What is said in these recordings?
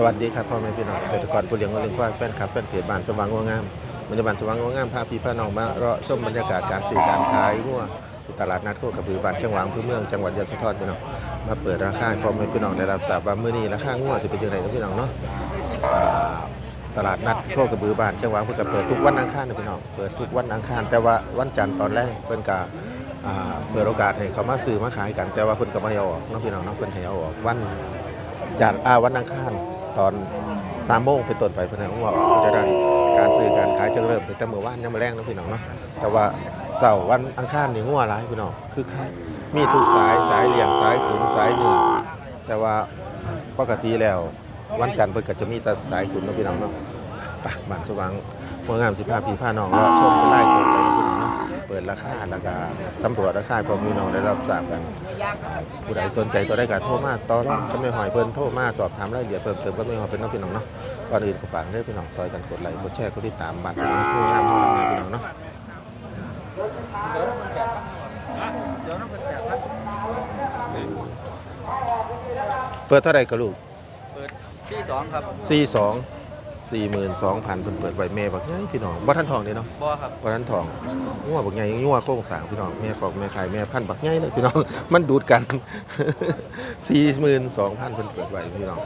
สวัสดีครับพ่อแม่พี่น้องเกษตรกรผู้เลี้ยงวัวเลี้ยงควายแฟนคลับแฟนเพจบ้านสว่างงัวงามบรรยากาศสว่างงัวงามพาพี่พาน้องมาเลาะชมบรรยากาศการซื้อการขายงัวที่ตลาดนัดโคกระบือบ้านเชียงหวางพื้นเมืองจังหวัดยะโสธรพี่น้องมาเปิดราคาให้พ่อแม่พี่น้องได้รับทราบว่ามื้อนี้ราคางัวสิเป็นจังไดนะพี่น้องเนาะอ่าตลาดนัดโคกระบือบ้านเชียงหวางเพิ่นก็เปิดทุกวันอังคารนะพี่น้องเปิดทุกวันอังคารแต่ว่าวันจันทร์ตอนแรกเพิ่นก็อ่าเปิดโอกาสให้เขามาซื้อมาขายกัน แต่ว่าเพิ่นก็บ่ให้เอาออกเนาะพี่น้องเนาะเพิ่นให้เอาออกวันจัดอาวันอังคาร ตอนสามโมงเป็นต้นไปเพนนันว่าก็จะได้การซื้อการขายจะเริ่มแต่เมื่อวานยังมาแรงนะพี่น้องเนาะแต่ว่าเสาร์วันอังคารนี่งัวหลายพี่น้องคือคักมีทุกสายสายเหลี่ยงสายขุนสายเหนือแต่ว่าปกติแล้ว วันจันทร์เพิ่นก็จะมีแต่สายขุนนะพี่น้องเนาะไปบ้านสว่างเมืองงามสิบห้าพี่ผ้าน้องแล้วชมไล่ตัว ปนะพี่น้องเนาะเปิดราคาแล้วก็สำรวจราคาพอพี่น้องได้รับทราบกัน ผู้ใดสนใจตัวได้ก็โทรมาต่อรองสำเร็จหอยเพิ่นโทรมาสอบถามรายละเอียดเพิ่มเติมก็ไม่หอยเป็นน้องพี่น้องเนาะก่อนอื่นก็ฝากให้พี่น้องซอยกันกดไลค์กดแชร์กดติดตามบัตรสมัครผู้งามของเราพี่น้องเนาะเปิดเท่าไหร่ก็ลูกเปิดที่สองครับ 42 42,000เพิ่นเปิดไว้แม่บักใหญ่พี่น้องบ่ทันทองเด้เนาะบอครับบ่ทันทองงัวบักใหญ่งัวโครงสร้างพี่น้องแม่ของแม่ขายแม่พันธุ์บักใหญ่เลยพี่น้อง มันดูดกัน42,000เพิ่นเปิดไว้พี่น้อง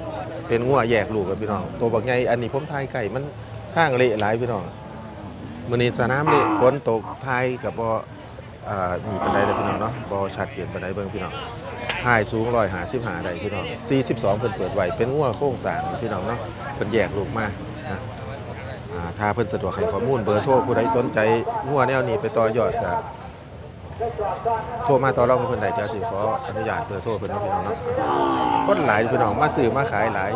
เป็นงัวแยกลูกกันพี่น้องตัวบักใหญ่อันนี้ผมทายไก่มันข้างเละหลายพี่น้องมื้อนี้สนามเละฝนตกทายกับบ่อ่ามีปานใดเลยพี่น้องเนาะบ่ชัดเจนปานใดเบิ่งพี่น้องทายสูง155ได้พี่น้อง 42เพิ่นเปิดไว้เป็นงัวโครงสร้างพี่น้องเนาะเพิ่นแยกลูกมา นะอ่าถ้าเพิ่นสะดวกให้ข้อมูลเบอร์โทรผู้ใดสนใจงัวแนวนี้ไปต่อยอดก็โทรมาต่อรองกับเพิ่นได้จะสิขออนุญาตเบอร์โทรเพิ่นเนาะพี่น้องเนาะคนหลายพี่น้องมาซื้อมาขายหลาย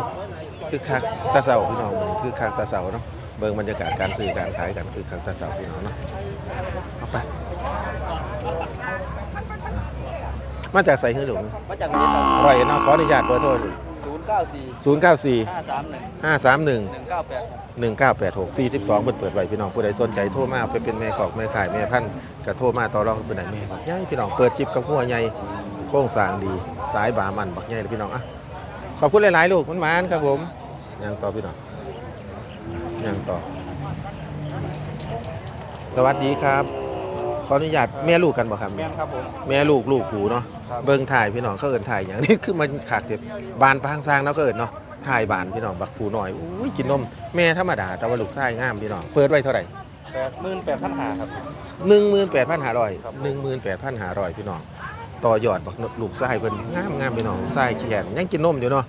คือคักตาเสาพี่น้องมื้อนี้คือคักตาเสาเนาะเบิ่งบรรยากาศการซื้อการขายกันคือคักตาเสาพี่น้องเนาะเอาไปมาจากใส่หื้อหลวงมาจากนี้ครับร้อยเอ็ดเนาะขออนุญาตเบอร์โทรศูนย์ เก้าสี่094 ห้าสามหนึ่ง531หนึ่งเก้าแปด 1986 42เปิดเปิดไว้พี่น้องผู้ใดสนใจโทรมาเอาไปเป็นแม่ขอกแม่ขายแม่พันธุ์ก็โทรมาต่อรองเป็นไหนแม่บักใหญ่พี่น้องเปิดจิบกับหัวใหญ่โค้งสร้างดี สายบามันบักใหญ่เลยพี่น้องอะขอบคุณหลายๆลูกมันหมานครับผมยังต่อพี่น้องยังต่อ สวัสดีครับ ขออนุญาตแม่ลูกกันบ่ครับแม่นครับผม แม่ลูกลูกหูเนาะครับ เบิ่งถ่ายพี่น้องเขาเอิ้นถ่ายอย่างนี้คือมันขาดเก็บบานพางสร้างเนาะก็เอิ้นเนาะถ่ายบานพี่น้องบักผูหน่อยอุ้ยกินนมแม่ธรรมดาแต่ว่าลูกชายงามพี่น้องเปิดไว้เท่าไหร่แปดหมื่นแปดพันหาครับหนึ่งหมื่นแปดพันห้าร้อยครับหนึ่งหมื่นแปดพันห้าร้อยพี่น้องต่อยอดบักลูกชายเพิ่นงามงามพี่น้องชายแขนยังกินนมอยู่เนาะ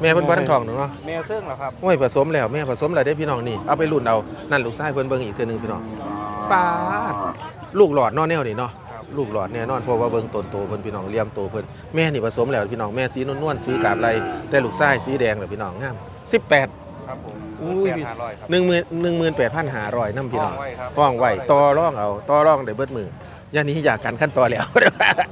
แม่เพิ่นบ่ทันท้องเนาะแม่เสื่องเหรอครับโอ้ยผสมแล้วแม่ผสมแล้วได้พี่น้องนี่เอาไปรุ่นเอานั่นลูกชายเพิ่นเบิ่งอีกเทื่อนึงพี่น้องปาดลูกหลอดเนอแนวนี่เนาะครับ ลูกหลอดแน่นอนเพราะว่าเบิ่งต้นโตเพิ่นพี่น้องเลี้ยมโตเพิ่นแม่นี่ผสมแล้วพี่น้องแม่สีนวลๆสีกาบไรแต่ลูกชายสีแดงเลยพี่น้องงาม18 ครับผมอุ้ย แปดห้าร้อยครับ10,000 18,500นำพี่น้องห้องไว้ครับ ห้องไว้ต่อร่องเอาต่อร่องได้เบิดมืออย่าหนี้อยากกันขั้นตอนแล้ว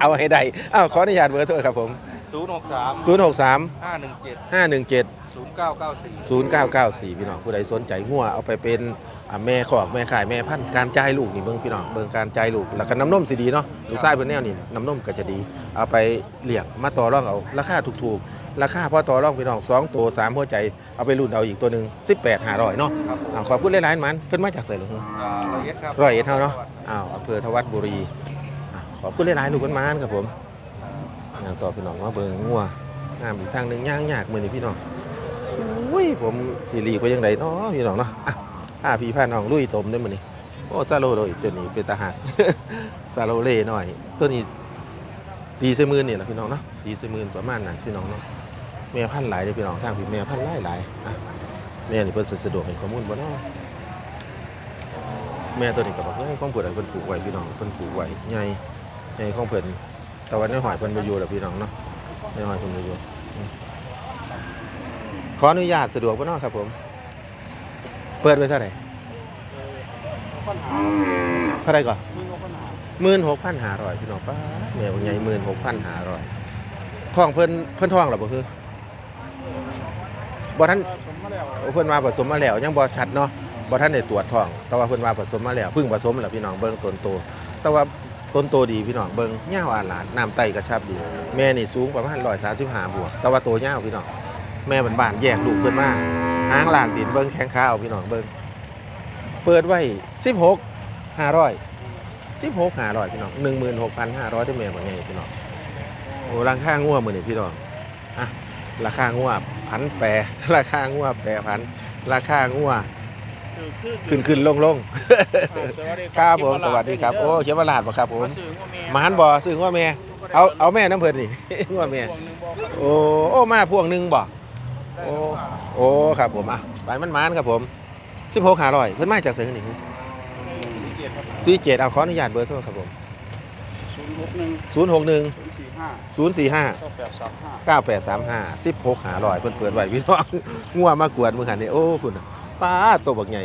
เอาให้ได้อ้าวขออนุญาตเบอร์โทรครับผม ศูนย์หกสาม063 ห้าหนึ่งเจ็ด517 ศูนย์เก้าเก้าสี่ 0994 พี่น้องผู้ใดสนใจงัวเอาไปเป็นอ่า แม่ขอกแม่ขายแม่พันธุ์การจ่ายลูกนี่เบิ่งพี่น้องเบิ่งการจ่ายลูกแล้วก็น้ำนมสิดีเนาะลูกชายเพิ่นแนวนี่น้ำนมก็จะดี เอาไปเลี้ยงมาต่อรองเอาราคาถูกๆราคาพอต่อรองพี่น้อง2ตัว3หัวใจเอาไปรุ่นเอาอีกตัวหนึง18 500เนาะครับผมอ่าขอบคุณหลายๆมันเพิ่นมาจากไสเหรออ่าร้อยเอ็ดครับร้อยเอ็ดเฮาเนาะอ้าวอำเภอทวัดบุรีอะขอบคุณหลายๆลูกเพิ่นมาครับผมย่างต่อพี่น้องมาเบิ่งงัวงามอีกทางหนึงย่างยากมื้อนี้พี่น้องอุ้ยผมสิรีไปยังไงเนาะพี่น้องเนาะ อะพาพี่พาน้องลุยตมได้มื้อนี้โอ้ซาโลโดยตัวนี้เป็นตาหากซาโลเล่หน่อย ตัวนี้ตีใส่มือนนี่แหละพี่น้องเนาะตีใส่มือประมาณนั้นพี่น้องเนาะแม่พันธ์หลายเลยพี่น้องทางพี่แม่พันธ์หลายหลายอะแม่นี่เพิ่นสะดวกให้ข้อมูลบ่เนาะแม่ตัวนี้ก็บอกเฮ้ยของเพิ่นอะเพิ่นปลูกไว้พี่น้องเพิ่นปลูกไว้ใหญ่ใหญ่ของเพิ่นแต่ว่าในหอยเพิ่นบ่อยู่แล้วพี่น้องเนาะในหอยเพิ่นบ่อยู่ขออนุญาตสะดวกป่เนาะครับผม เปิดไว้เท่าไหร่เท่าไหร่ก่อนหมื่นหกพันห้าร้อยพี่น้องป้าแมวใหญ่หมื่นหกพันห้าร้อยท่องเพิ่นเพิ่นท่องหรอบ่คือบ่ท่านเพิ่นมาผสมมาแล้วยังบ่ชัดเนาะบ่ท่านได้ตรวจท่อง แต่ว่าเพิ่นมาผสมมาแล้วเพิ่งผสมแล้วพี่น้องเบิ่งต้นโตแต่ว่าต้นโตดีพี่น้องเบิ่งยาวอาหลานน้ำไตกระชับดี แม่นี่สูงประมาณ135บห้าบวกแต่ว่าโตยาวพี่น้องแม่บ้านบ้านๆแยกลูกเพิ่นมา หางหลากดินเบิ่งแข้งขาเอาพี่น้องเบิ่งเปิดไว้16 500 16 500พี่น้อง16,500ได้แม่บ่ใหญ่พี่น้องโอ้ราคางัวมือนี้พี่น้องอะราคางัวพันแปรราคางัวแปรพันราคางัวขึ้นขึ้นลงลงครับผมสวัสดีครับโอ้เขียนว่าลาดบ่ครับผมมานบ่ซื้องัวแม่เอาเอาแม่น้ำเพิ่นนี่งัวแม่โอ้โอ้มาพวงหนึ่งบ่ โอ้โอ้ครับผมอะไปมันมานครับผมสิบหกหาร้อยเพิ่นมาจากเสือนี่สี่เจ็ดเอาขออนุญาตเบอร์โทรครับผมศูนย์หกหนึ่งศูนย์หกหนึ่งศูนย์สี่ห้าศูนย์สี่ห้าเก้าแปดสามห้าเก้าแปดสามห้าสิบหกหาร้อยเพิ่นเปิดไว้พี่น้องงัวมากวดมือหันนี่โอ้คุณน่ะป้าตัวบักใหญ่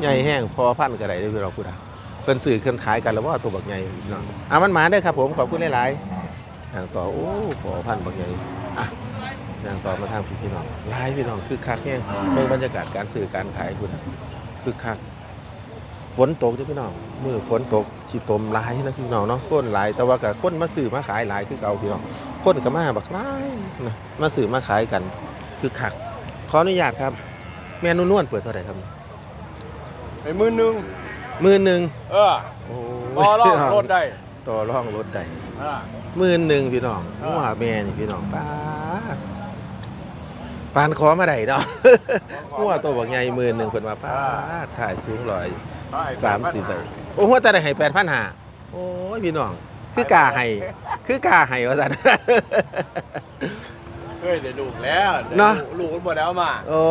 ใหญ่แห้งพอพันกระไดได้พี่น้องคุณอะเพิ่นสื่อเพิ่นขายกันแล้วว่าตัวบักใหญ่พี่น้องอะมันมาได้อครับผมขอบคุณหลายๆอย่างต่อโอ้พอพันบักใหญ่ อะนางต่อมาทางพี่พี่น้องหลายพี่น้องคือคักแห้งเบิ่งบรรยากาศการซื้อการขายคุณคือคักฝนตกจ้ะพี่น้องมือฝนตกจิตมหลายนะพี่น้องเนาะคนหลาย แต่ว่ากับคนมาซื้อมาขายหลายคือเก่าพี่น้องคนก็มาบักหลายนะมาซื้อมาขายกัน คือคักขออนุญาตครับ แม่นุ่นวลเปิดเท่าไหร่ครับไอ้มือหนึ่งหมื่นหนึ่งเออโอ้ต่อรอบรถได้ต่อรองรถได้อ่าหมื่นหนึ่งพี่น้องเออหัวแม่นี่พี่น้องป้าด ปานขอมาได้เนาะหัวตัวบักใหญ่หมื่นหนึ่งเพิ่นมาป้าดถ่ายสูงร้อยสามสิบเลยโอ้หัวแต่ได้ให้แปดพันหาโอ้ยพี่น้อง คือกาให้คือกาให้ว่าซั่นเฮ้ยเดี๋ยวลูกแล้วเนาะ ลูกกันหมดแล้วมาโอ้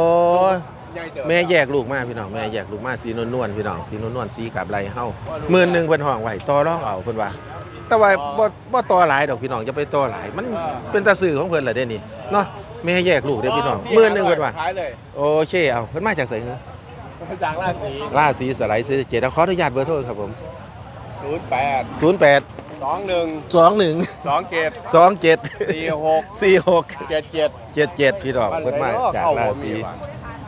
ยใหญ่เติบแม่แยกลูกมาพี่น้องแม่แยกลูกมาสีนวลๆพี่น้องสีนวลๆสีกับไรเฮาหมื่นหนึ่งเพิ่นห้องไว้ต่อรองเอาเพิ่นว่า แต่ว่าบ่บ่ต่อหลายดอกพี่น้องจะไปต่อหลายมันเป็นตาสื่อของเพิ่นล่ะเด้นี่เนาะ แม่แยกลูกเด้อพี่น้องหมื่นหนึ่งเพิ่นว่าขายเลยโอเคเอาเพิ่นมาจากไสเหรอจากราศีราศีสไลด์ซื้อเจ็ดขออนุญาตเบอร์โทรครับผมศูนย์แปด08สองหนึ่ง21สองเกต27สี่หก46เจ็ดเจ็ด77พี่น้องเพิ่นมาจากราศี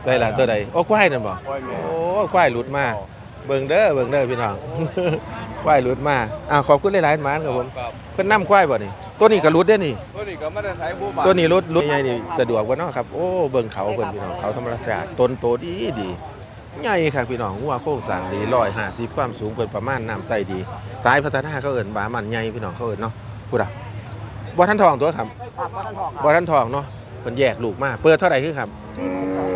ใส่หลานตัวใดโอ้ควายนั่นบ่โอ้ยแม่โอ้ควายหลุดมาเบิ่งเด้อเบิ่งเด้อพี่น้องควายหลุดมาอ่าขอบคุณหลายๆหมานครับผมครับเพิ่นนำควายบ่นี่ ตัวนี้ก็หลุดเด้อนี่ ตัวนี้ก็ไม่ได้ใช้ผู้บาตัวนี้รถรถใหญ่นี่สะดวกกว่าเนาะครับ โอ้ เบิ่งเขาเพิ่นพี่น้อง เขาธรรมชาติต้นโตดีดีใหญ่ครับพี่น้องหัวโค้งสร้างดี150ความสูงเพิ่นประมาณน้ำไตดี สายพัฒนาเขาเอิ้นบามันใหญ่พี่น้องเขาเอิ้นเนาะพูดอะบ่ทันทองตัวครับบ่ทันทองเนาะเพิ่นแยกลูกมา เปิดเท่าไหร่คือครับ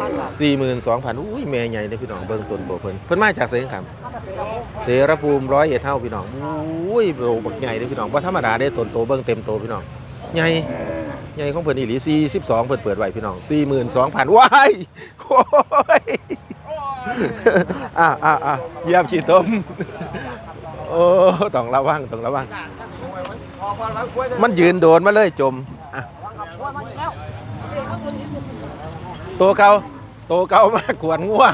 42,000อุ้ยแม่ใหญ่เด้อพี่น้องเบิ่งต้นโตเพิ่นเพิ่นมาจากไสครับเสรภูมิร้อยเอ็ดเท่าพี่น้องอุ้ยโตบักใหญ่เด้อพี่น้องบ่ธรรมดาเด้ต้นโตเบิ่งเต็มโตพี่น้องใหญ่ใหญ่ของเพิ่นอีหลี42เพิ่นเปิดไว้พี่น้อง42,000ว้ายโอ้ยอะอะอะเยี่ยมขี้ต้มโอ้ต้องระวังต้องระวัง มันยืนโดนมาเลยจมอะตัวเก่า โตเก่ามากขวนงัว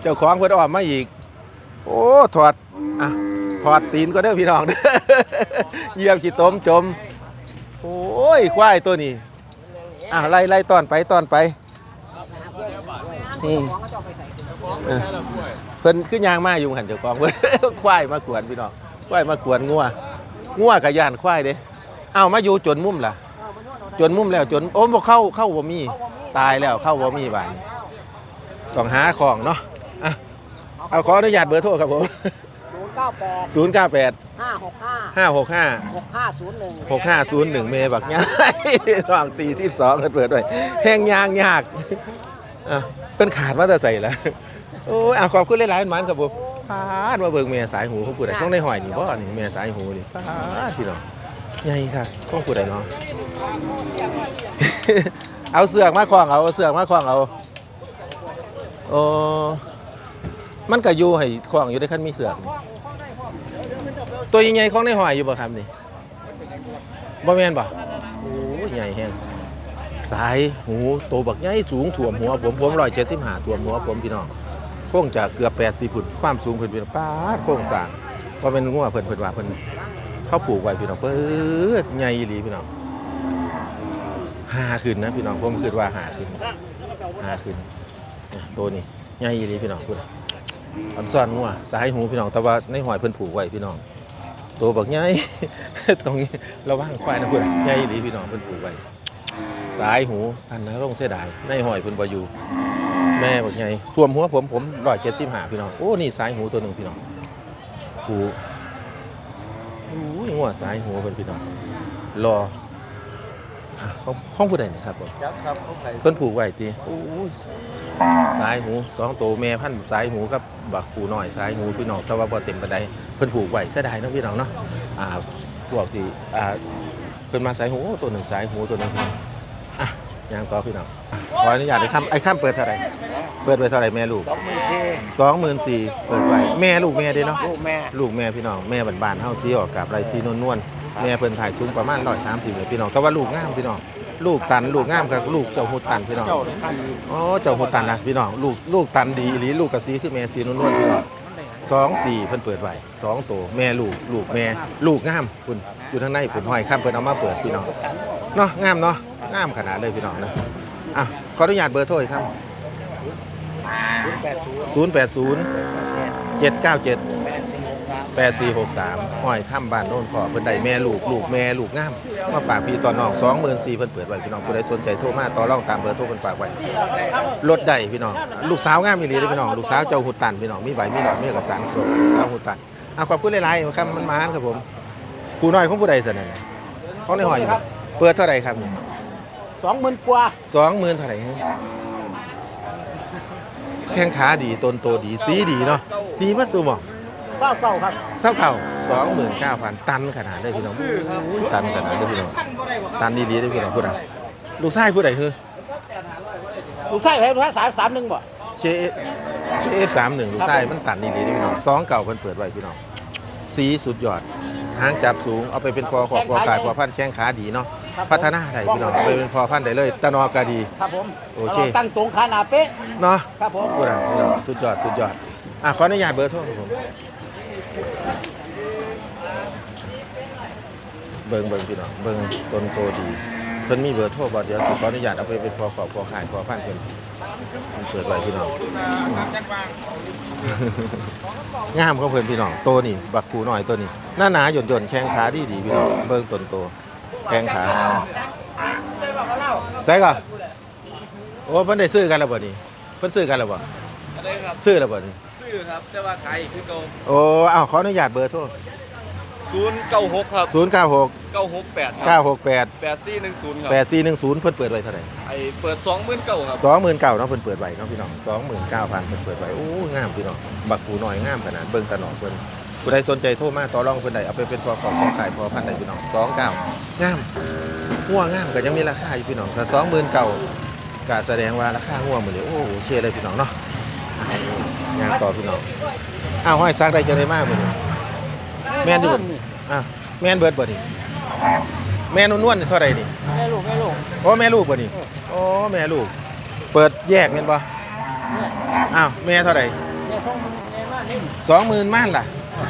เจ้าของเพิ่นออกมาอีก โอ้ถอดอะถอดตีนก็ได้อพี่น้องเด้อเยี่ยมขี้ต้มจม โอ้ยควายตัวนี้อะไล่ไล่ตอนไปตอนไปเพิ่นขึ้นยางมาอยู่หันเจ้าของเพิ่นควายมากวนพี่น้องควายมากวนงัวงัวกับยานควายเด้เอ้ามาอยู่จนมุมล่ะ จนมุมแล้วจนโอ้บ่เข้าเข้าบ่มี ตายแล้วเข้าบ่มีบาดนี้ต้องหาของเนาะอะเอาขออนุญาตเบอร์โทรครับผม ศูนย์เก้าแปด098 ห้าหกห้า565 หกห้าศูนย์หนึ่ง6501 เมบักง่ายระหว่าง42เปิดด้วยแห้งยางยากอะเป็นขาดมาแต่ใส่แล้วโอ้ยอะขอบคุณหลายๆหมันครับผมพาดมาเบิ่งเมียสายหูของผู้ใดต้องในหอยนี่บ่นี่เมียสายหูนี่พาดพี่น้องใหญ่ค่ะต้องผู้ใดเนาะ เอาเสือกมาคล้องเอาเอาเสือกมาคล้องเอาโอ้มันก็อยู่ให้คล้องอยู่ได้คันมีเสือกนี่ตัวใหญ่ๆของในหอยอยู่บ่ครับนี่บ่แม่นบ่โอ้ใหญ่แฮงสายหูโตบักใหญ่สูงถ่วมหัวผมผม175ถ่วมหัวผมพี่น้องโค้งจะเกือบ80ฟุตความสูงเพิ่นเป็นป้าดโค้งสร้างบ่แม่นงัวเพิ่นเพิ่นว่าเพิ่นเขาปลูกไว้พี่น้องเปิดใหญ่อีหลีพี่น้อง หาขึ้นนะพี่น้องผมคิดว่าหาขึ้นหาขึ้นตัวนี้ใหญ่อีหลีพี่น้องพุ่อันซ่อนงัวสายหูพี่น้องแต่ว่าในหอยเพิ่นผูกไว้พี่น้อง ตัวบักใหญ่ตรงนี้ระว่างควายนะเพื่อนใหญ่อีหลีพี่น้องเพิ่นปลูกไว้สายหูอันนะร่องเสียดายในหอยเพิ่นบ่อยู่แม่บอกไงสวมหัวผมผมร้อยเจ็ดสิบห้าพี่น้องโอ้นี่สายหูตัวหนึ่งพี่น้องหูโอ้ยหัวสายหูเป็นพี่น้องรออะ ของของผู้ใดนี่ครับผมครับครับเขาใส่เพิ่นผูกไว้ตีโอ้ยสายหูสองตัวแม่พันธุ์สายหูกับบักปูน้อยสายหูพี่น้องแต่ว่าบ่เต็มปานใดเพิ่นผูกไว้เสียดายเนาะพี่น้องเนาะอ่าพวกที่อ่าเพิ่นมาสายหูโอ้ตัวหนึ่งสายหูตัวหนึ่งพี่น้องอะยางต่อพี่น้องอะขออนุญาตไอ้คำไอ้คำเปิดเท่าไหร่เปิดไว้เท่าไหร่แม่ลูกสองหมื่นสี่สองหมื่นสี่เปิดไว้แม่ลูกแม่เด้เนาะลูกแม่ลูกแม่พี่น้องแม่บ้านๆเฮาซีออกกับไรซีนวลนวลๆ แม่เพิ่นถ่ายสูงประมาณร้อยสามสิบเลยพี่น้องแต่ว่าลูกงามพี่น้องลูกตันลูกงามครับลูกเจ้าหูตันพี่น้องเจ้าท่านอ๋อเจ้าหูตันนะพี่น้องลูกลูกตันดีอีหลีลูกกระซีคือแม่ซีนวลนวลๆพี่น้องสองสี่เพิ่นเปิดไว้สองตัวแม่ลูกลูกแม่ลูกงามคุณอยู่ทางในผมห้อยข้ามเพิ่นเอามาเปิดพี่น้องเนาะงามเนาะงามขนาดเลยพี่น้องนะอะขออนุญาตเบอร์โทรอีกครับศูนย์แปดศูนย์080 797 แปดสี่หกสาม8463ห้อยข้ามบ้านโน่นขอเพิ่นได้แม่ลูกลูกแม่ลูกงามมาฝากพี่ตอนน้อง24,000เพิ่นเปิดไว้พี่น้องผู้ใดสนใจโทรมาต่อรองตามเบอร์โทรเพิ่นฝากไว้รถได้พี่น้องลูกสาวงามอีหลีเด้อพี่น้องลูกสาวเจ้าหุดตันพี่น้องมีใบมีดอกมีเอกสารครบลูกสาวหุดตันอะขอบคุณหลายๆครับมันมานครับผมผู้น้อยของผู้ใดซั่นน่ะของในห้อยเปิดเท่าไหร่ครับนี่สองหมื่นกว่า20,000เท่าไหร่ฮะแข้งขาดีต้นโตดีสีดีเนาะดีมาสู่หมอง เก้าเก้าครับเศร้าเก่าสองหมื่นเก้าพันตันขนาดได้พี่น้องอุ้ยตันขนาดได้พี่น้องตันดีๆได้พี่น้องพูดอะลูกชายผู้ใดคือลูกไส้แพ้ลูกไส้สามสามหนึ่งบ่เชเอฟสามหนึ่งลูกชายมันตันดีๆได้พี่น้องสองเก่าเพิ่นเปิดไว้พี่น้องสีสุดยอดหางจับสูงเอาไปเป็นพอขอบพอขายพอพันธุ์แข้งขาดีเนาะพัฒนาได้พี่น้องเอาไปเป็นพอพันธุ์ได้เลยตะนอกาดีครับผมโอเคาตั้งตรงขาหนาเป๊ะเนาะครับผมพูดอะพี่น้องสุดยอดสุดยอดอะขออนุญาตเบอร์โทรครับผม เบิ่งเบิ่งพี่น้องเบิ่งต้นโตดีเพิ่นมีเบอร์โทรบ่เดี๋ยวสิขออนุญาตเอาไปเป็นพอขอบพอขายพอพันเพิ่นเพิ่นเปิดไว้พี่น้องงามของเพิ่นพี่น้องโตนี่บักคูน้อยตัวนี้หน้าหนาหย่นหย่นๆแข้งขาดีดีพี่น้องเบิ่งต้นโตแข้งขาใส่ก่อนโอ้เพิ่นได้ซื้อกันแล้วบ่นี่เพิ่นซื้อกันแล้วบ่อะไรครับซื้อแล้วบ่นี่ชื่อครับแต่ว่าขายคือเก่าโอ้อ้าวขออนุญาตเบอร์โทร ศูนย์เก้าหกครับ096เก้าหกแปดครับ968แปดสี่หนึ่งศูนย์ครับ8410เพิ่นเปิดไว้เท่าไหร่ไอเปิดสองหมื่นเก้าครับสองหมื่นเก้าเนาะเพิ่นเปิดไว้เนาะพี่น้องสองหมื่นเก้าพันเพิ่นเปิดไว้โอ้งามพี่น้องบักปูน้อยงามขนาดเบิ่งตะหนอกเพิ่นผู้ใดสนใจโทรมาต่อรองเพิ่นได้เอาไปเป็นพอของพอขายพอพันได้พี่น้องสองเก้างามหัวงามก็ยังมีราคาอยู่พี่น้องถ้าสองหมื่นเก้าก็แสดงว่าราคาหัวมื้อนี้โอ้โอเคเลยพี่น้องเนาะอะงานต่อพี่น้องอ้าวห้อยซักได้จะได้มากมื้อนี้แม่นอยู่ อะแม่นเบิดบ่นี่แม่นวลๆนี่เท่าไหร่นี่แม่ลูกแม่ลูกโอ้แม่ลูกป่ะนี่โอ้แม่ลูก เปิดแยกเงินป่ะอ้าวแม่เท่าไหร่แม่ส่งแม่มานี่สองหมื่นม่านล่ะ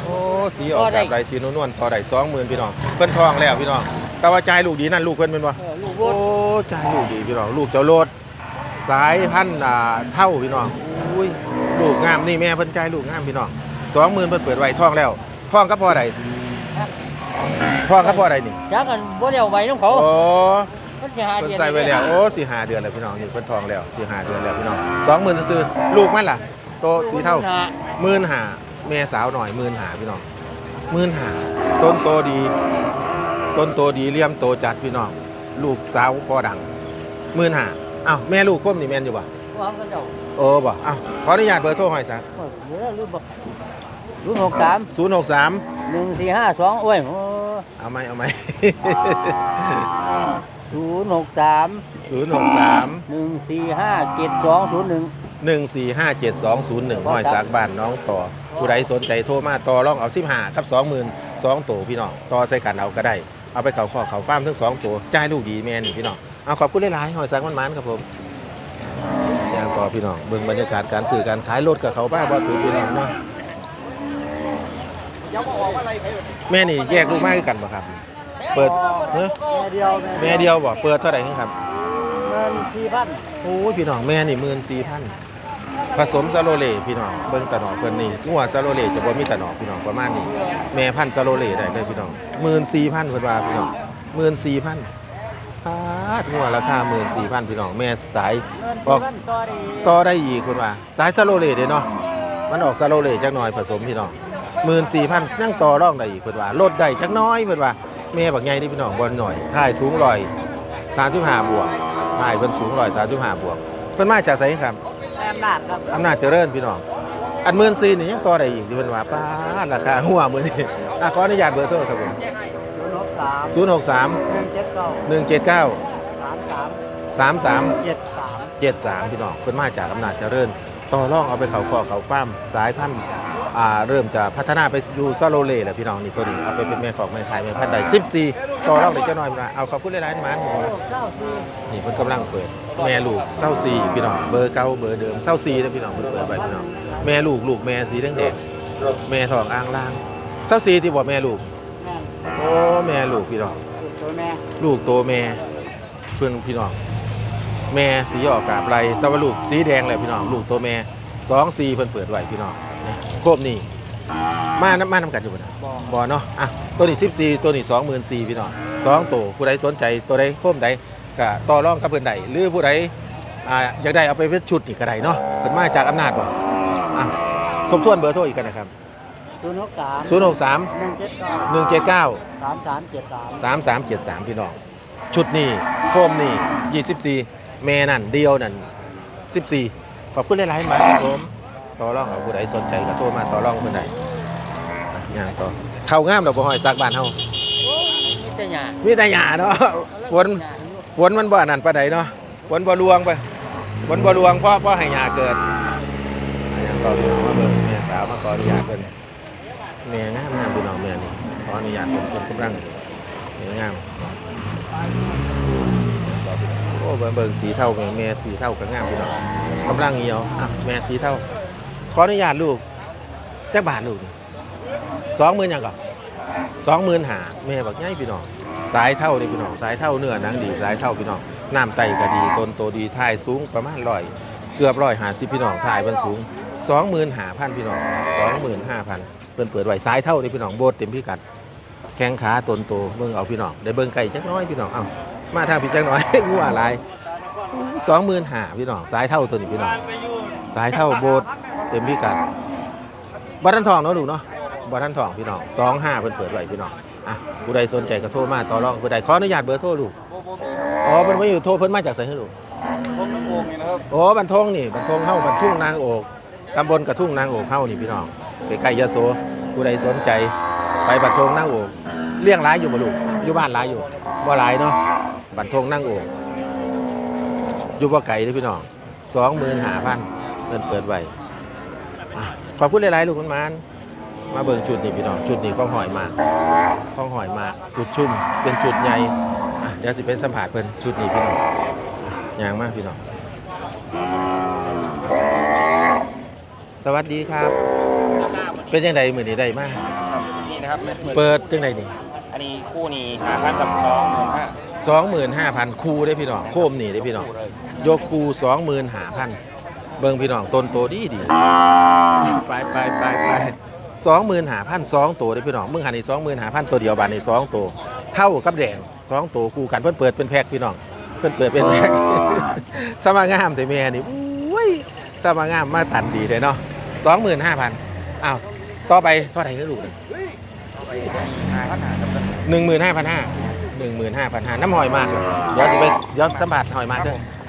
โอ้สีออกพอได้แบบไรสีนวลๆพอได้สองหมื่นพี่น้องเพิ่นทองแล้วพี่น้องแต่ว่าจ่ายลูกดีนั่นลูกเพิ่นเป็นป่ะเออลูกรโอ้ถจ่ายลูกดีพี่น้องลูกเจ้าโลดสายพันธุ์อ่าเท่าพี่น้องอุ้ยลูกงามนี่แม่เพิ่นจ่ายลูกงามพี่น้องสองหมื่นเพิ่นเปิดไว้ทองแล้วทองก็พอใด ทองก็พอใดนี่จักกันบ่เดียวไว้น้องเขาโอ้เพิ่นสิหาเพิ่นเดือนใส่ไว้แล้วโอ้สี่หาเดือนแล้วพี่น้องนี่เพิ่นทองแล้วสี่หาเดือนแล้วพี่น้องสองหมื่นซื้อๆลูกมันล่ะโตสีเท่าหมื่นหาแม่สาวหน่อยหมื่นหาพี่น้องหมื่นหาต้นโตดี ต้นโตดีเลี่ยมโตจัดพี่น้องลูกสาวพอดังหมื่นหาอ้าวแม่ลูกคมนี่แม่นอยู่ป่ะว่ากันเจ้าโอ้บ่อ้าวขออนุญาตเบอร์โทรหน่อยสักเออเดี๋ยวลืมบ่ ศูนย์หกสามศูนย์หกสามหนึ่งสี่ห้าสองโอ้ยเอาไหมเอาไหมศูนย์หกสามศูนย์หกสามหนึ่งสี่ห้าเจ็ดสองศูนย์หนึ่งหนึ่งสี่ห้าเจ็ดสองศูนย์หนึ่งห้อยสากบ้านน้องต่อ ผู้ใดสนใจโทรมาต่อรองเอาสิบห้ากับสองหมื่นสองตัวพี่น้องต่อใส่กันเอาก็ได้ เอาไปเขาข้อเขาฟาร์มทั้งสองตัวจ่ายลูกดีแม่นี่พี่น้องเอาขอบคุณหลายๆหอยสักมันมันๆครับผมอย่างต่อพี่น้องเบิ่งบรรยากาศการซื้อการขายรถกับเขาบ้าบ่ถือพี่น้องเนาะ แม่นี่แยกลูกมากกันบ่ครับ เปิดเนอะแม่เดียวแม่เดียวบ่เปิดเท่าไหร่ครับเงินสี่พันโอ้ยพี่น้องแม่นี่หมื่นสี่พันผสมซาโลเล่พี่น้องเบิ่งตะหนอกเพิ่นนี่งัวซาโลเล่จะบ่มีตะหนอกพี่น้องประมาณนี้แม่พันธุ์ซาโลเล่ได้เลยพี่น้องหมื่นสี่พันเพิ่นว่าพี่น้องหมื่นสี่พันพาดงัวราคาหมื่นสี่พันพี่น้องแม่สายเงินออกเงินต่อดีต่อได้อีกคุณว่า สายซาโลเลเด้เนาะมันออกซาโลเลจักหน่อยผสมพี่น้อง หมื่นสี่พันยังต่อรองได้อีกเพิ่นว่าลดได้จักหน้อยเพิ่นว่าแม่บักใหญ่นี่พี่น้องบอลหน่อยถ่ายสูงร้อยสามสิบห้าบวกถ่ายเพิ่นสูงร้อยสามสิบห้าบวก เพิ่นมาจากไสครับแอมนาดครับอำนาจเจริญพี่น้องอันหมื่นสี่นี่ยังต่อได้อีกที่เป็นว่าป้าดราคาหัวมือนี่อะขออนุญาตเบอร์โทรครับผมศูนย์หกสาม063หนึ่งเจ็ดเก้า179สามสาม33เจ็ดสาม73พี่น้องเพิ่นมาจากอำนาจเจริญต่อรองเอาไปเขาคอเขาฟ้าร์มสายพันธุ์ อ่าเริ่มจะพัฒนาไปอยู่ซาโลเล่แหละพี่น้องนี่ตัวนี้เอาไปเป็นแม่ของแม่ขายแม่พันธุ์ได้14ต่อรองได้จะน้อยมาเอาขอบคุณหลายๆมันเก้าสี่นี่เพิ่นกำลังเปิด แม่ลูกเศร้าซีพี่น้องเบอร์เก้าเบอร์เดิมเศร้าซีนะพี่น้องเพิ่นเปิดไปพี่น้องแม่ลูกลูกแม่สีแดงๆแม่ทองอ่างล่างเศร้าซีที่บอกแม่ลูกโอ้แม่ลูกพี่น้องลูกโตแม่เพื่อนพี่น้องแม่สีออกกาบไรแต่ว่าลูกสีแดงเลยพี่น้องลูกโตแม่สองสีเพิ่นเปิดไว้พี่น้อง นี่โคบนี่มาน้ำมาน้ำกันอยู่บ่นะบ่บ่เนาะอะตัวนี้14ตัวนี้24,000พี่น้องสองตัวผู้ใดสนใจตัวใดโคมใดก็ต่อรองกับเพิ่นใดหรือผู้ใดอ่าอยากได้เอาไปเป็นชุดนี่ก็ได้เนาะเพิ่นมาจากอำนาจบ่อะทบทวนเบอร์โทรอีกกันนะครับศูนย์หกสาม063หนึ่งเจ็ดเก้า179สามสามเจ็ดสามสามสามเจ็ดสามพี่น้องชุดนี้โคมนี่ยี่สิบสี่เมนั่นเดียวนั่นสิบสี่ขอบคุณหลายๆมาครับผม ต่อรองเอาผู้ใดสนใจก็โทรมาต่อรองเมื่อใดอะงานต่อเข้างามดอกบัวหอยจากบ้านเฮามิตรยามีแต่หญ้าเนาะฝนฝนมันบ่อันนั่นปานใดเนาะฝนบ่ลวงไปฝนบ่ลวงเพราะเพราะให้หญ้าเกิดอะงานต่อพี่น้องมาเบิ่งแม่สาวมาขออนุญาตเพิ่นแม่งามงามพี่น้องแม่นี่ขออนุญาตเพิ่นเพิ่นกำลังแม่งามโอ้เบิ่งเบิ่งสีเท่าแม่แม่สีเท่าก็งามพี่น้องกำลังเหี่ยวอะแม่สีเท่า ขออนุญาตลูกแจักบาทลูกสองหมื่นยังก่อนสองหมื่นหาแม่บักง่ายพี่น้องสายเท่านี่พี่น้องสายเท่าเนื้อหนังดีสายเท่าพี่น้องน้ำไตก็ดีต้นโตดีถ่ายสูงประมาณร้อยเกือบร้อยหาสิพี่น้องถ่ายมันสูงสองหมื่นหาพันพี่น้องสองหมื่นห้าพันเปิดเปิดไว้สายเท่านี่พี่น้องโบดเต็มพิกัดแข้งขาตนโตเบิ่งเอาพี่น้องได้เบิ่งไก่จักน้อยพี่น้องเอ้ามาทางพี่จักน้อยงัวหลายสองหมื่นหาพี่น้องสายเท่าตัวนี้พี่น้องสายเท่าโบด เต็มพิกัดบัตรทันทองเนาะลูกเนาะบัตรทันทองพี่น้องสองห้าเพิ่นเปิดไว้พี่น้องอะผู้ใดสนใจก็โทรมาต่อรองผู้ใดขออนุญาตเบอร์โทรลูกอ๋อเพิ่นไม่อยู่โทรเพิ่นมาจากไสให้ลูกผมน้ำโอ่งนี่นะครับโอ้บันทงนี่บันทงเฮาบันทุ่งนางโอกตำบลกระทุ่งนางโอกเฮานี่พี่น้องใกล้ๆยะโสผู้ใดสนใจ ไปบันทงนางโอกเลี้ยงหลายอยู่บ่ลูกอยู่บ้านหลายอยู่บ่หลายเนาะบันทงนางโอกอยู่บ่ไกลเด้อพี่น้อง25,000เพิ่นเปิดไว้ อะขอบคุณหลายๆลูกคุณมานมาเบิ่งจุดนี่พี่น้องจุดนี้ของหอยมากของหอยมากจุดชุ่มเป็นจุดใหญ่อะเดี๋ยวสิเป็นสัมผัสเพิ่นจุดนี้พี่น้องอะยางมากพี่น้องสวัสดีครับ เป็นยังไงมือนี้ได้มากนี่นะครับเปิดจังไดนี่อันนี้คู่นี้หาพันกับสองหมื่นห้าสองหมื่นห้าพันคูได้พี่น้องโคมนี่ได้พี่น้องยกคูสองหมื่นห้าพัน เบิ่งพี่น้องต้นโตดีดีไปไปไปไปสองหมื่นห้าพันสองตัวได้พี่น้องมึงหันนี่สองหมื่นห้าพันตัวเดียวบานในสองตัวเท่ากับแดงสองตัวคู่กันเพิ่นเปิดเป็นแพ็คพี่น้องเพิ่นเปิดเป็นแพ็คสมางามแต่แม่นี่อุ้ยสมางามมาตันดีเลยเนาะสองหมื่นห้าพันอ้าวต่อไปเท่าไหร่ก็ลูกเลยหาพันหากับหนึ่งหมื่นห้าพันห้าหนึ่งหมื่นห้าพันห้าน้ำหอยมากเลยเดี๋ยวจะไปเดี๋ยวสัมผัสหอยมากเด้ออะ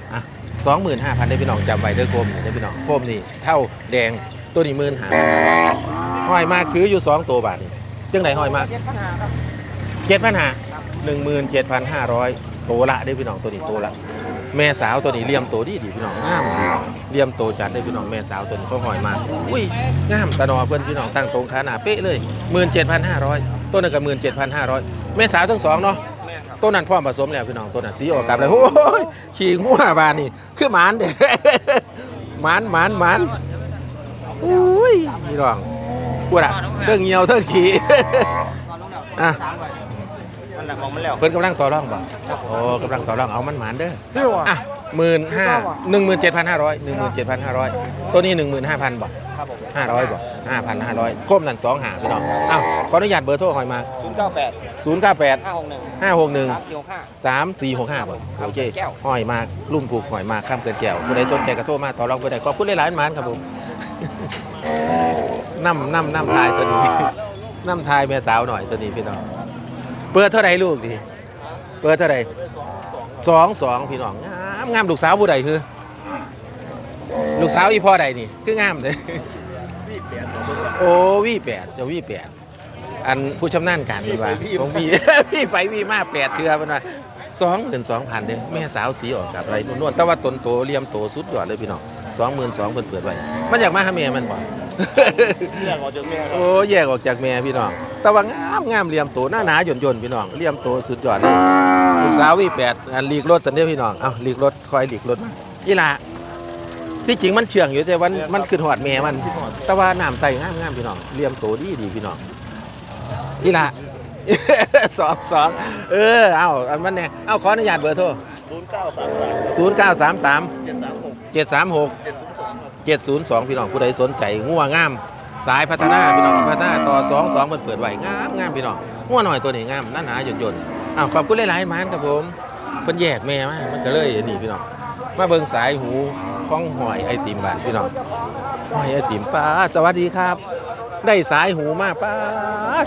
สองหมื่นห้าพันได้พี่น้องจำไว้เด้อโคมนี่ได้พี่น้องโคมนี่เท่าแดงตัวนี้หมื่นหาหอยมากคืออยู่สองตัวบาทนี่จังไหนหอยมากเจ็ดพันหาครับเจ็ดพันหาหนึ่งหมื่นเจ็ดพันห้าร้อยตัวละได้พี่น้องตัวนี้ตัวละ แม่สาวตัวนี้เลี่ยมตัวดีดีพี่น้องงามเลี่ยมโตจัดได้พี่น้องแม่สาวตัวนี้เขาหอยมากอุ้ยงามตะนอเพื่อนพี่น้องตั้งตรงขาหนาเป๊ะเลยหมื่นเจ็ดพันห้าร้อยต้นนั้นก็หมื่นเจ็ดพันห้าร้อยแม่สาวทั้งสองเนาะ ต้นนั้นพร้อมผสมแล้วพี่น้องต้นนั้นสีออกกลับเลยโอ้ยขี่งัวบานนี่คือหมานเด้หมานหมานหมานอุ้ยพี่น้องพูดอะเทิงเงียวเทิงขี่อะมันหนักมองมันแล้วเพิ่นกำลังต่อรองบ่โอ้กำลังต่อรองเอามันหมานเด้ออะ หมื่นห้าหนึ่งหมื่นเจ็ดพันห้าร้อยหนึ่งหมื่นเจ็ดพันห้าร้อยตัวนี้หนึ่งหมื่นห้าพันบอกครับผมห้าร้อยบอกห้าพันห้าร้อยครบนั่นสองหาพี่น้องอ้าวขออนุญาตเบอร์โทรหอยมาศูนย์เก้าแปดศูนย์เก้าแปดห้าหกหนึ่งห้าหกหนึ่งสามสี่หกห้าสามสี่หกห้าบอกโอเคแก้วหอยมากรุ่มผูกหอยมากข้ามเกินแก้วผู้ใดสนใจก็โทรมาต่อรองผู้ใดขอบคุณหลายๆหมานครับผมน้ำน้ำน้ำทายตัวนี้น้ำทายแม่สาวหน่อยตัวนี้พี่น้องเปิดเท่าไหร่ลูกดีเปิดเท่าไหร่สองสองพี่น้องงามงามลูกสาวผู้ใดคือ ลูกสาวอีพ่อใดนี่ คืองามเลยโอ้วี่แปดเจะวี่แปดอันผู้ชำนาญการดีว่าของพี่พี่ไปพี่มาแปดเทือมันว่าสองหมื่นสองพันเด้แม่สาวสีออกกับอะไรนวลๆแต่ว่าตนโตเลียมโตสุดยอดเลยพี่น้องสองหมื่นสองเปิดเปิดไว้มันอยากมาหาแม่มันบ่เรื่องออกจากแม่ครับโอ้แยกออกจากแม่พี่น้อง แต่ว่างามงามเหลี่ยมโตหน้าหนาหย่นยนๆพี่น้องเหลี่ยมโตสุดยอดเลยลูกสาววีแปดอันลีกรถสันเดียวพี่น้องเอ้าลีกรถคอยลีกรถมาอีหละที่จริงมันเชื่องอยู่แต่วันมันคือหอดแม่มัน แต่ว่าน้ำไตงามงามพี่น้องเหลี่ยมโตดีดีพี่น้องอีหละสองสองเออเอาอันมันเนี่ยเอาขออนุญาตเบอร์โทรศูนย์เก้าสามสามศูนย์เก้าสามสามเจ็ดสามหกเจ็ดสามหกเจ็ดศูนย์สองครับ702พี่น้องผู้ใดสนใจงัวงาม สายพัฒนาพี่น้องพัฒนาต่อ2 2มันเปิดไหวงามงามพี่น้องงัวหน่อยตัวนี้งามหน้าหนาหย่นยนๆอ้าวขอบคุณหลายๆมานครับผมเพิ่นแยกแม่มามันก็เลยนี่พี่น้องมาเบิ่งสายหูของหอยไอติมบ้านพี่น้องหอยไอติมป้าสวัสดีครับ ได้สายหูมาป้า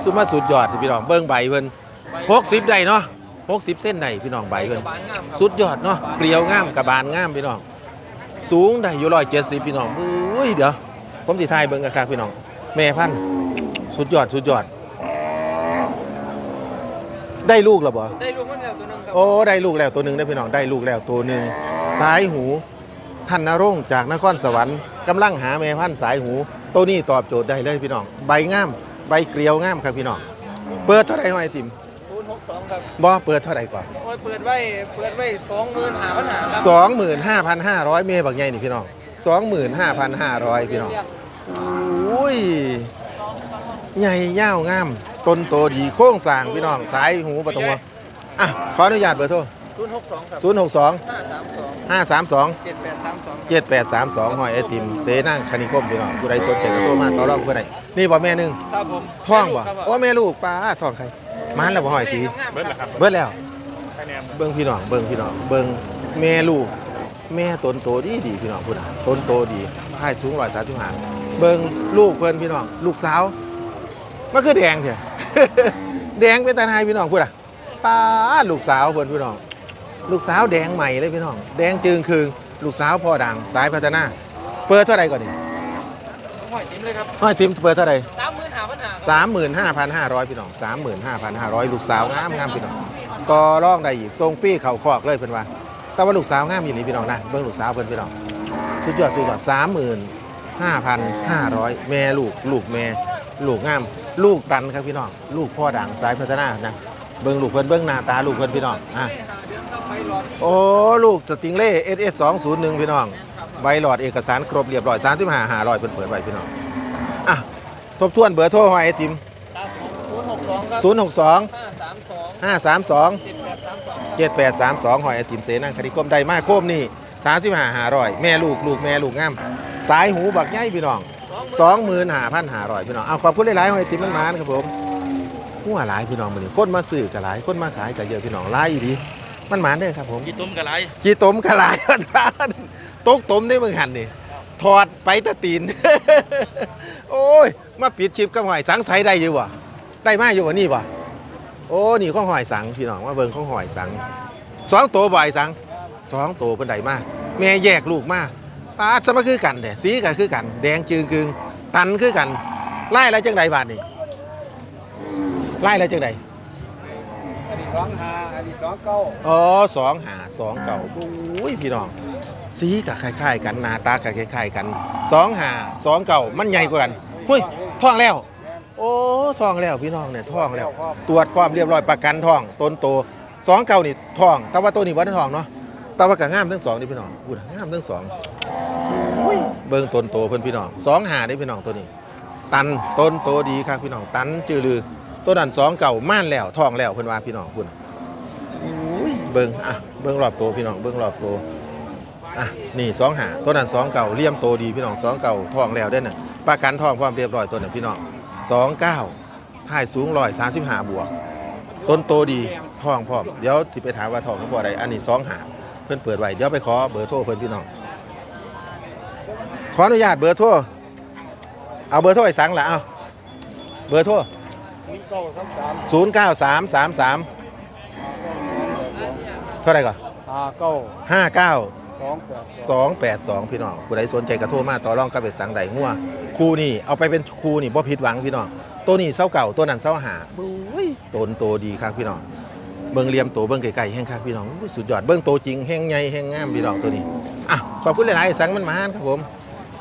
สุดมาสุดยอดพี่น้องเบิ่งใบเพิ่น60ได้เนาะ60เส้นได้พี่น้องใบเพิ่นสุดยอดเนาะเกลียวงามกระบาลงามพี่น้องสูงได้อยู่ร้อยเจ็ดสิบพี่น้องอุ้ยเดี๋ยวผมสิทายเบิ่งกันครับพี่น้อง แม่พันธุ์สุดยอดสุดยอด ได้ลูกแล้วบ่ ได้ลูกมันแล้วตัวนึงครับโอ้ ได้ลูกแล้วตัวหนึ่งได้อพี่น้องได้ลูกแล้วตัวหนึ่งสายหูท่านนรงค์จากนครสวรรค์กำลังหาแม่พันธุ์สายหู ตัวนี้ตอบโจทย์ได้เลยพี่น้อง ใบงาม ใบเกลียวงามครับพี่น้อง เปิดเท่าไหร่หอยติมศูนย์หกสองครับบ่เปิดเท่าไหร่ก่อน โอ้ยเปิดไว้เปิดไว้สองหมื่นหาปัญหาครับสองหมื่นห้าพันห้าร้อยเมบักใหญ่นี่พี่น้องสองหมื่นห้าพันห้าร้อยพี่น้อง อุ้ยใหญ่ยาวงามต้นโตดีโค้งสร้างพี่น้องสายหูประตูอะขออนุญาตเบอร์โทรศูนย์หกสองครับศูนย์หกสองห้าสามสองห้าสามสองเจ็ดแปดสามสองเจ็ดแปดสามสองหอยไอติมเสนั่งคณิคมพี่น้องผู้ใดสนใจก็โทรมาต่อรองเพื่อใดนี่บ่แม่หนึงครับผมท้องบ่ครับโอ้แม่ลูกป้าท้องใครมันแล้วบ่หอยตีเบิ้ลครับเบิดแล้วเบิ่งพี่น้องเบิ่งพี่น้องเบิ่งแม่ลูก แม่ตนโตดีดีพี่น้องพุ่นน่ะตนโตดีให้สูงร้อยสามสิบห้า เบิ่งลูกเพิ่นพี่น้องลูกสาวมันคือแดงเถอะแดงเป็นตาหายพี่น้องพุ่นอะป้าดลูกสาวเพิ่นพี่น้อง ลูกสาวแดงใหม่เลยพี่น้อง แดงจึงคืงลูกสาวพ่อดังสายพัฒนา เปิดเท่าไหร่ก่อนนี่ห้อยติ้มเลยครับห้อยติมเปิดเท่าไหร่สามหมื่นหาปัญหาสามหมื่นห้าพันห้าร้อยพี่น้องสามหมื่นห้าพันห้าร้อยลูกสาวงามงามพี่น้องต่อรองได้อีกทรงฟรี่เข่าคอกเลยเพิ่นว่าแต่ว่าลูกสาวงามอยู่นี่พี่น้องนะเบิ่งลูกสาวเพิ่นพี่น้องสุดยอดสุดยอดสามหมื่น ห้าพันห้าร้อยแม่ลูกลูกแม่ลูกงาม ลูกตันครับพี่น้องลูกพ่อดังสายพัฒนานะเบิ่งลูกเพิ่นเบิ่งหน้าตาลูกเพิ่นพี่น้องอะโอ้ลูกสติงเล่เอสเอสสองศูนย์หนึ่งพี่น้องใบหลอดเอกสารครบเรียบร้อยสามสิบห้าห้าร้อยเพิ่นเปิดไว้พี่น้องอะทบทวนเบอร์โทรหอยไอติมครับผมศูนย์หกสองครับศูนย์หกสองห้าสามสองห้าสามสองเจ็ดแปดสามสองเจ็ดแปดสามสองหอยไอติมเสนังคดีคมได้มาโคมนี่สามสิบห้าหาร้อยแม่ลูกลูกแม่ลูกงาม สายหูบักใหญ่พี่น้องสองหมื่นห้าพันห้าร้อยพี่น้องเอาขอบคุณหลายๆหอยไอติมมันมานะครับผมหัวหลายพี่น้องมือนี้คนมาซื้อกับหลายคนมาขายกับเยอะพี่น้องหลายอีดี มันหมานเด้อครับผมกี่ตุ้มกับไรจีตมกับหลายตกตมได้เมืองหันนี่ถอดไปแตะตีน โอ้ย มาปิดชิปกับหอยสังใสได้อยู่วะได้มาอยู่วะนี่วะโอ้นี่ข้องหอยสังพี่น้องว่าเบิ่งข้องหอยสังสองตัวบ่อยสังสองตัวเป็นไดมากแม่แยกลูกมา ปลาจะมาคือกันเด้สีก็คือกัน แดงจึงกึงตันคือกันไล่อะไรจังใดบาทนี่ไล่อะไรจังใดอันนี้สองหาอันนี้สองเก้าอ๋อสองหาสองเก่าโอ้ยพี่น้อง สีก็คล้ายๆ กันหน้าตาก็คล้ายๆกันสองหาสองเก่ามันใหญ่กว่ากันเฮ้ยท้องแล้ว โอ้ท้องแล้วพี่น้องเนี่ยท้องแล้ว ตรวจความเรียบร้อยประกันทองต้นโตสองเก่านี่ทอง แต่ว่าตัวนี้ว่าทองเนาะ แต่ว่าก็งามทั้งสองนี่พี่น้องพูดงามทั้งสองเบิ่งต้นโตเพิ่อนพี่น้องสองหาได้พี่น้องตัวนี้ ตันต้นโตดีครับพี่น้อง ตันจือลือตัวนั้นสองเก่าม่านแล้วทองแล้วเพิ่อนว่าพี่น้องคุณอุ้ยเบิ่งอะเบิ่งรอบโตพี่น้องเบิ่งรอบโตอะนี่สองหาตัวนั้นสองเก่าเลี่ยมโตดีพี่น้องสองเก่าทองแล้วได้อน่ะประกันทองความเรียบร้อยตัวน่ะพี่น้องสองเก้าถ่ายสูงร้อยสามสิบห้าบวกต้นโตดีทองพร้อมเดี๋ยวสิไปถามว่าทองเขาบอกอะไรอันนี้สองหา เพิ่นเปิดไว้เดี๋ยวไปขอเบอร์โทรเพิ่นพี่น้อง ขออนุญาตเบอร์โทรเอาเบอร์โทรไอ้สังละเอาเบอร์โทรมีเก้าสามสามศูนย์เก้าสามสามสามเท่าไหร่ก่อนห้าเก้าห้าเก้าสองแปดสองแปดสองพี่น้องผู้ใดสนใจกระโทรมาต่อรองกับเป็ดสังใดงัวคู่นี่เอาไปเป็นคู่นี่บ่ผิดหวังพี่น้องตัวนี้เศร้าเก่าตัวนั้นเศร้าหาบุ้ยโตนโตดีครับพี่น้อง เบิ่งเหลี่ยมโตเบิ่งไกลๆแห้งครับพี่น้องอุ้ยสุดยอดเบิ่งโตจริงแห้งใหญ่แห้งงามพี่น้องตัวนี้อะขอบคุณหลายๆสังมันมานครับผม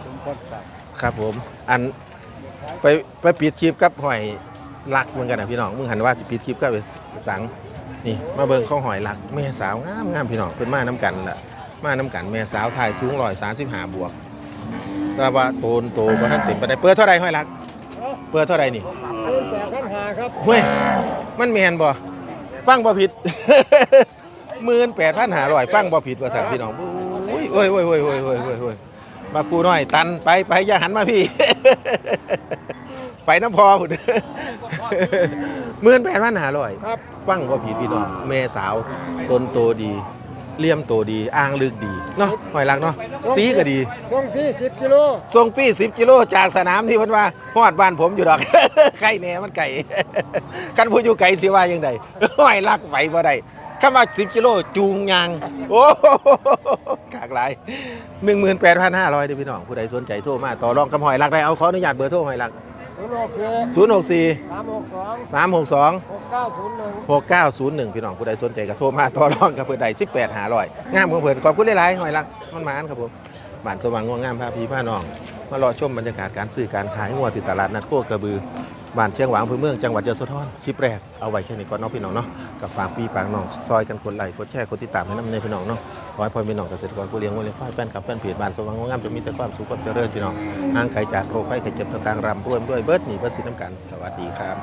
ถึงคนสักครับผมอันไปไปปิดคลิปกับหอยลักเหมือนกันนะพี่น้องมึงหันว่าสิปิดคลิปกับไอ้สังนี่มาเบิ่งข้องหอยลักแม่สาวงามงามพี่น้องเพิ่นมาน้กันล่ะมาน้กันแม่สาวถ่ายสูงร้อยสามสิบห้าบวกแต่ว่าโตนโตก็ท่านเต็มไปได้เปิดเท่าไหร่หอยลัก เปิดเท่าไหร่นี่หมื่นแปดพันห้าครับเฮ้ยมันแมนบ่ ฟังบ่ผิด หมื่นแปดพันหาร้อยฟังบ่ผิดว่าสั่นพี่น้องอุ้ยโอ้ยโอ้ยโอ้ยโอ้ยโอ้ยโอ้ยโอ้ยมากูน้อยตันไปไปอย่าหันมาพี่ ไปน้ำพอคุณหมื่นแปดพันหาร้อยครับ ฟังบ่ผิดพี่น้องแม่สาวต้นโตดี เลี่ยมโตดีอ่างลึกดีเนาะหอยลักเนาะสีก็ดีส่งฟรีสิบกิโลส่งพี่10กิโลจากสนามที่เพันว่าฮอดบ้านผมอยู่ดอก ไก่แหน่มันไก่กันผู้อยู่ไก่สิว่ายังไงห้อยลักไฟบ่ได้คำว่า10กิโลจูงยางโอ้โหกากหลาย18,500เด้อพี่น้องผู้ใดสนใจโทรมาต่อรองกับหอยลักได้เอาขออนุญาตเบอร์โทรหอยลัก ศูนย์โอเค064สามหกสอง362หกเก้าศูนย์หนึ่ง6901พี่น้องผู้ใดสนใจก็โทรมาต่อรองกับเพิ่นได้18 500งามของเพิ่นขอบคุณหลายๆหอยลักมันหมานครับผมบ้านสว่างง่วงงามพาพี่พาน้อง มารอชมบรรยากาศการซื้อการขายงัวที่ตลาดนัดโคกระบือ บ้านเชียงหวางอำเภอเมืองจังหวัดยะโสธรคลิปแรกเอาไว้แค่นี้ก่อนเนาะพี่น้องเนาะกับฝากพี่ฝากน้องซอยกันกดไลค์กดแชร์กดติดตามให้น้ำในพี่น้องเนาะขอให้พ่อพี่น้องเกษตรกรผู้เลี้ยงวัวเลี้ยงควายแฟนกับแฟนเพจบ้านสว่างง่วงามจะมีแต่ความสุขความเจริญพี่น้องห่างไกลจากโรคภัยไข้เจ็บต่างๆรำรวยด้วยเบิร์ดหนีเบิร์ดสิน้ำกันสวัสดีครับ